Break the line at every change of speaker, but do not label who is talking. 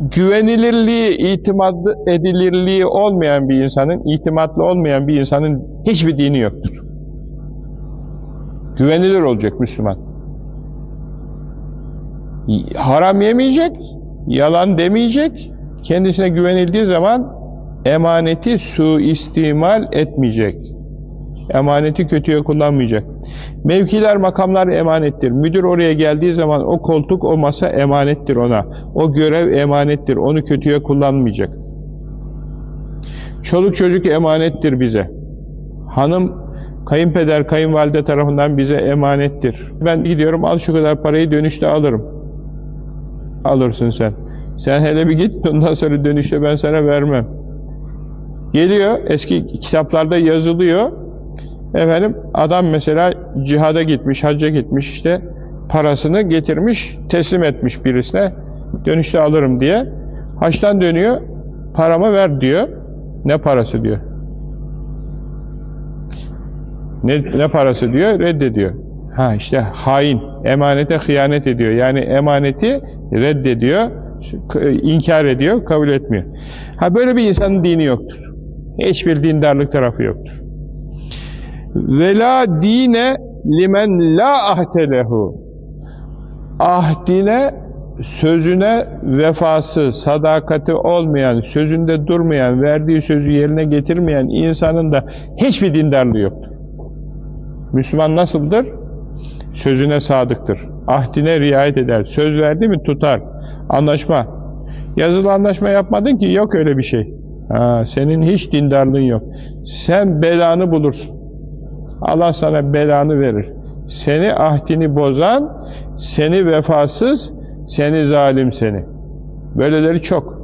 güvenilirliği, itimat edilirliği olmayan bir insanın, itimatlı olmayan bir insanın hiçbir dini yoktur. Güvenilir olacak Müslüman. Haram yemeyecek, yalan demeyecek, kendisine güvenildiği zaman emaneti suistimal etmeyecek. Emaneti kötüye kullanmayacak. Mevkiler, makamlar emanettir. Müdür oraya geldiği zaman o koltuk, o masa emanettir ona. O görev emanettir. Onu kötüye kullanmayacak. Çoluk çocuk emanettir bize. Hanım, kayınpeder, kayınvalide tarafından bize emanettir. Ben gidiyorum, al şu kadar parayı dönüşte alırım. Alırsın sen. Sen hele bir git, ondan sonra dönüşte ben sana vermem. Geliyor, eski kitaplarda yazılıyor. Efendim adam mesela cihada gitmiş, hacca gitmiş işte parasını getirmiş, teslim etmiş birisine. Dönüşte alırım diye. Haçtan dönüyor, paramı ver diyor. Ne parası diyor. Ne, ne parası diyor? Reddediyor. Ha işte hain, emanete hıyanet ediyor. Yani emaneti reddediyor, inkar ediyor, kabul etmiyor. Ha böyle bir insanın dini yoktur. Hiçbir dindarlık tarafı yoktur. Ve la dine limen la ahtelehu. Ahdine, sözüne vefası, sadakati olmayan, sözünde durmayan, verdiği sözü yerine getirmeyen insanın da hiçbir dindarlığı yoktur. Müslüman nasıldır? Sözüne sadıktır. Ahdine riayet eder. Söz verdi mi tutar. Anlaşma. Yazılı anlaşma yapmadın ki yok öyle bir şey. Ha, senin hiç dindarlığın yok. Sen belanı bulursun. Allah sana belanı verir. Seni ahdini bozan, seni vefasız, seni zalim seni. Böyleleri çok.